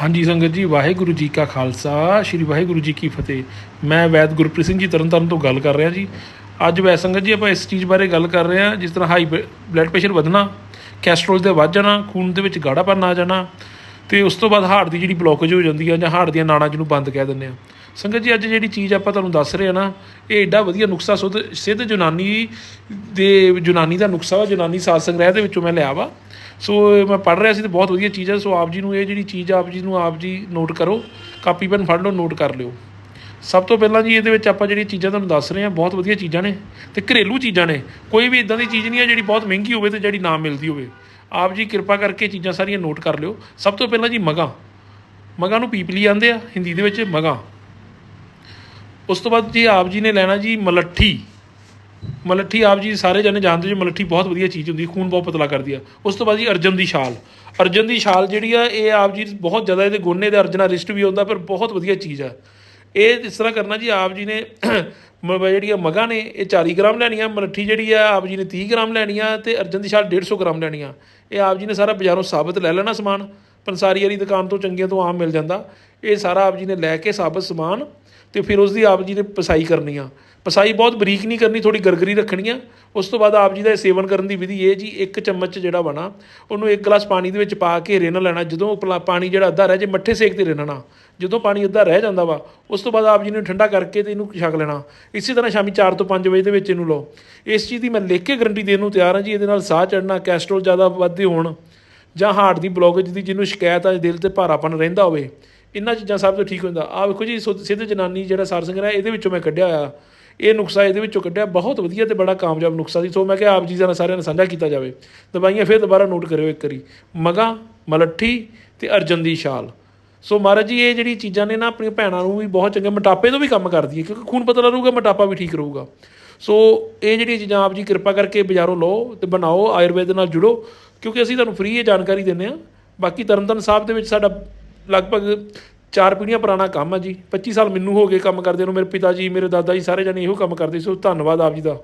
ਹਾਂਜੀ ਸੰਗਤ ਜੀ, ਵਾਹਿਗੁਰੂ ਜੀ ਕਾ ਖਾਲਸਾ, ਸ੍ਰੀ ਵਾਹਿਗੁਰੂ ਜੀ ਕੀ ਫਤਿਹ। ਮੈਂ ਵੈਦ ਗੁਰਪ੍ਰੀਤ ਸਿੰਘ ਜੀ ਤਰਨਤਾਰਨ ਤੋਂ ਗੱਲ ਕਰ ਰਿਹਾ ਜੀ। ਅੱਜ ਵੈ ਸੰਗਤ ਜੀ, ਆਪਾਂ ਇਸ ਚੀਜ਼ ਬਾਰੇ ਗੱਲ ਕਰ ਰਹੇ ਹਾਂ, ਜਿਸ ਤਰ੍ਹਾਂ ਹਾਈ ਬਲੱਡ ਪ੍ਰੈਸ਼ਰ ਵਧਣਾ ਕੈਸਟਰੋਲ ਦੇ ਵੱਧ ਜਾਣਾ, ਖੂਨ ਦੇ ਵਿੱਚ ਗਾੜਾਪਨ ਆ ਜਾਣਾ, ਤੇ ਉਸ ਤੋਂ ਬਾਅਦ ਹਾਰਟ ਦੀ ਜਿਹੜੀ ਬਲੌਕੇਜ ਹੋ ਜਾਂਦੀ ਆ, ਜਾਂ ਹਾਰਟ ਦੀਆਂ ਨਾੜਾਂ ਜਿਹਨੂੰ ਬੰਦ ਕਹਿ ਦਿੰਦੇ ਆ। ਸੰਗਤ ਜੀ, ਅੱਜ ਜਿਹੜੀ ਚੀਜ਼ ਆਪਾਂ ਤੁਹਾਨੂੰ ਦੱਸ ਰਹੇ ਆ ਨਾ, ਇਹ ਏਡਾ ਵਧੀਆ ਨੁਕਸਾ ਸੁਧ, ਸਿੱਧ ਜੁਨਾਨੀ ਦੇ ਯੂਨਾਨੀ ਦਾ ਨੁਕਸਾ ਵਾ, ਜੁਨਾਨੀ ਸਾਧ ਸੰਗ੍ਰਹਿ ਦੇ ਵਿੱਚੋਂ ਮੈਂ ਲਿਆ ਵਾ। ਸੋ ਇਹ ਮੈਂ ਪੜ੍ਹ ਰਿਹਾ ਸੀ ਤੇ ਬਹੁਤ ਵਧੀਆ ਚੀਜ਼ ਹੈ ਸੋ ਆਪ ਜੀ ਨੂੰ ਇਹ ਜਿਹੜੀ ਚੀਜ਼ ਆਪ ਜੀ ਨੂੰ ਆਪ ਜੀ ਨੋਟ ਕਰੋ। ਕਾਪੀ ਪੈਨ ਫੜ ਲਓ ਨੋਟ ਕਰ ਲਿਓ। ਸਭ ਤੋਂ ਪਹਿਲਾਂ ਜੀ ਇਹਦੇ ਵਿੱਚ ਆਪਾਂ ਜਿਹੜੀਆਂ ਚੀਜ਼ਾਂ ਤੁਹਾਨੂੰ ਦੱਸ ਰਹੇ ਹਾਂ, ਬਹੁਤ ਵਧੀਆ ਚੀਜ਼ਾਂ ਨੇ ਤੇ ਘਰੇਲੂ ਚੀਜ਼ਾਂ ਨੇ। ਕੋਈ ਵੀ ਇਦਾਂ ਦੀ ਚੀਜ਼ ਨਹੀਂ ਹੈ ਜਿਹੜੀ ਬਹੁਤ ਮਹਿੰਗੀ ਹੋਵੇ ਤੇ ਜਿਹੜੀ ਨਾ ਮਿਲਦੀ ਹੋਵੇ। ਆਪ ਜੀ ਕਿਰਪਾ ਕਰਕੇ ਚੀਜ਼ਾਂ ਸਾਰੀਆਂ ਨੋਟ ਕਰ ਲਿਓ। ਸਭ ਤੋਂ ਪਹਿਲਾਂ ਜੀ ਮਗਾ। ਮਗਾ ਨੂੰ ਪੀਪਲੀ ਆਂਦੇ ਆ, ਹਿੰਦੀ ਦੇ ਵਿੱਚ ਮਗਾ। ਉਸ ਤੋਂ ਬਾਅਦ ਜੀ ਆਪ ਜੀ ਨੇ ਲੈਣਾ ਜੀ ਮਲੱਠੀ। ਮਲੱਠੀ ਆਪ ਜੀ ਸਾਰੇ ਜਣੇ ਜਾਣਦੇ ਜੀ ਮਲੱਠੀ ਬਹੁਤ ਵਧੀਆ ਚੀਜ਼ ਹੁੰਦੀ, ਖੂਨ ਬਹੁਤ ਪਤਲਾ ਕਰਦੀ ਆ। ਉਸ ਤੋਂ ਬਾਅਦ ਜੀ ਅਰਜਨ ਦੀ ਛਾਲ। ਅਰਜਨ ਦੀ ਛਾਲ ਜਿਹੜੀ ਆ, ਇਹ ਆਪ ਜੀ ਬਹੁਤ ਜ਼ਿਆਦਾ ਇਹਦੇ ਗੋਨੇ ਦੇ ਅਰਜਨਾ ਰਿਸਟ ਵੀ ਹੁੰਦਾ, ਪਰ ਬਹੁਤ ਵਧੀਆ ਚੀਜ਼ ਆ। ਇਹ ਇਸ ਤਰ੍ਹਾਂ ਕਰਨਾ ਜੀ, ਆਪ ਜੀ ਨੇ ਮ- ਜਿਹੜੀਆਂ ਮਗਾਂ ਨੇ, ਇਹ 40 ਗ੍ਰਾਮ ਲੈਣੀਆਂ, ਮਲੱਠੀ ਜਿਹੜੀ ਆ, ਆਪ ਜੀ ਨੇ 30 ਗ੍ਰਾਮ ਲੈਣੀ ਆ ਤੇ ਅਰਜਨ ਦੀ ਛਾਲ 150 ਗ੍ਰਾਮ ਲੈਣੀ ਆ ਇਹ ਆਪ ਜੀ ਨੇ ਸਾਰਾ ਬਾਜ਼ਾਰੋਂ ਸਾਬਤ ਲੈ ਲੈਣਾ ਸਮਾਨ। ਪੰਸਾਰੀ ਵਾਲੀ ਦੁਕਾਨ ਤੋਂ ਚੰਗੀਆਂ ਤੋਂ ਆਮ ਮਿਲ ਜਾਂਦਾ। ਇਹ ਸਾਰਾ ਆਪ ਜੀ ਨੇ ਲੈ ਕੇ ਸਾਬਤ ਸਮਾਨ ਤੇ ਫਿਰ ਉਸ ਦੀ ਆਪ ਜੀ ਨੇ ਪਸਾਈ ਕਰਨੀ ਆ। ਪਸਾਈ ਬਹੁਤ ਬਰੀਕ ਨਹੀਂ ਕਰਨੀ ਥੋੜੀ ਗਰਗਰੀ ਰੱਖਣੀ ਆ। ਉਸ ਤੋਂ ਬਾਅਦ ਆਪ ਜੀ ਦਾ ਇਹ ਸੇਵਨ ਕਰਨ ਦੀ ਵਿਧੀ ਇਹ ਜੀ, ਇੱਕ ਚਮਚ ਜਿਹੜਾ ਬਣਾ ਉਹਨੂੰ ਇੱਕ ਗਲਾਸ ਪਾਣੀ ਦੇ ਵਿੱਚ ਪਾ ਕੇ ਰਿੰਨ ਲੈਣਾ। ਜਦੋਂ ਪਲਾ- ਪਾਣੀ ਜਿਹੜਾ ਅੱਧਾ ਰਹਿ ਜੇ, ਮੱਠੇ ਸੇਕ ਤੇ ਰਿੰਨਣਾ। ਜਦੋਂ ਪਾਣੀ ਅੱਧਾ ਰਹਿ ਜਾਂਦਾ ਵਾ, ਉਸ ਤੋਂ ਬਾਅਦ ਆਪ ਜੀ ਨੂੰ ਠੰਡਾ ਕਰਕੇ ਤੇ ਇਹਨੂੰ ਛਕ ਲੈਣਾ। ਇਸੇ ਤਰ੍ਹਾਂ ਸ਼ਾਮੀ 4 ਤੋਂ 5 ਵਜੇ ਦੇ ਵਿੱਚ ਇਹਨੂੰ ਲਓ। ਇਸ ਚੀਜ਼ ਦੀ ਮੈਂ ਲਿਖ ਕੇ ਗਰੰਟੀ ਦੇਣ ਨੂੰ ਤਿਆਰ ਹਾਂ ਜੀ। ਇਹਦੇ ਨਾਲ ਸਾਹ ਚੜਨਾ ਕੈਸਟਰੋਲ ਜ਼ਿਆਦਾ ਵੱਧਦੇ ਹੋਣ ਜਾਂ ਹਾਰਟ ਦੀ ਬਲੌਕੇਜ ਦੀ ਜਿਹਨੂੰ ਸ਼ਿਕਾਇਤ ਆ, ਦਿਲ ਤੇ ਭਾਰਾਪਨ ਰਹਿੰਦਾ ਹੋਵੇ ਇਹਨਾਂ ਚੀਜ਼ਾਂ ਸਭ ਤੋਂ ਠੀਕ ਹੁੰਦਾ। ਆ ਵੇਖੋ ਜੀ, ਸੁ- ਸਿੱਧ ਜਨਾਨੀ ਜਿਹੜਾ ਸਾਰ ਹੈ, ਇਹਦੇ ਵਿੱਚੋਂ ਮੈਂ ਕੱਢਿਆ ਹੋਇਆ। ਇਹ ਨੁਕਸਾ ਇਹਦੇ ਵਿੱਚੋਂ ਕੱਢਿਆ, ਬਹੁਤ ਵਧੀਆ ਤੇ ਬੜਾ ਕਾਮਯਾਬ ਨੁਕਸਾ ਸੀ। ਸੋ ਮੈਂ ਕਿਹਾ ਆਪ ਜੀ ਨਾਲ ਸਾਰਿਆਂ ਨਾਲ ਸਾਂਝਾ ਕੀਤਾ ਜਾਵੇ। ਦਵਾਈਆਂ ਫਿਰ ਦੁਬਾਰਾ ਨੋਟ ਕਰਿਓ ਇੱਕ ਵਾਰੀ। ਮਗਾ, ਮਲੱਠੀ ਤੇ ਅਰਜਨ ਦੀ ਛਾਲ। ਸੋ ਮਹਾਰਾਜ ਜੀ, ਇਹ ਜਿਹੜੀ ਚੀਜ਼ਾਂ ਨੇ ਨਾ, ਆਪਣੀਆਂ ਭੈਣਾਂ ਨੂੰ ਵੀ ਬਹੁਤ ਚੰਗੇ, ਮੋਟਾਪੇ ਤੋਂ ਵੀ ਕੰਮ ਕਰਦੀ ਹੈ ਕਿਉਂਕਿ ਖੂਨ ਪਤਲਾ ਰਹੂਗਾ, ਮੋਟਾਪਾ ਵੀ ਠੀਕ ਰਹੂਗਾ। ਸੋ ਇਹ ਜਿਹੜੀਆਂ ਚੀਜ਼ਾਂ ਆਪ ਜੀ ਕਿਰਪਾ ਕਰਕੇ ਬਾਜ਼ਾਰੋਂ ਲਓ ਤੇ ਬਣਾਓ, ਆਯੁਰਵੇਦ ਨਾਲ ਜੁੜੋ। ਕਿਉਂਕਿ ਅਸੀਂ ਤੁਹਾਨੂੰ ਫ੍ਰੀ ਇਹ ਜਾਣਕਾਰੀ ਦਿੰਦੇ ਆ ਬਾਕੀ ਤਰਨਤਨ ਸਾਹਿਬ ਦੇ ਵਿੱਚ ਸਾਡਾ ਲਗਭਗ ਚਾਰ ਪੀੜ੍ਹੀਆਂ ਪੁਰਾਣਾ ਕੰਮ ਆ ਜੀ। 25 ਸਾਲ ਮੈਨੂੰ ਹੋ ਗਏ ਕੰਮ ਕਰਦੇ ਨੂੰ। ਮੇਰੇ ਪਿਤਾ ਜੀ, ਮੇਰੇ ਦਾਦਾ ਜੀ ਸਾਰੇ ਜਣੇ ਇਹੋ ਕੰਮ ਕਰਦੇ ਸੀ ਸੋ। ਧੰਨਵਾਦ ਆਪ ਜੀ ਦਾ।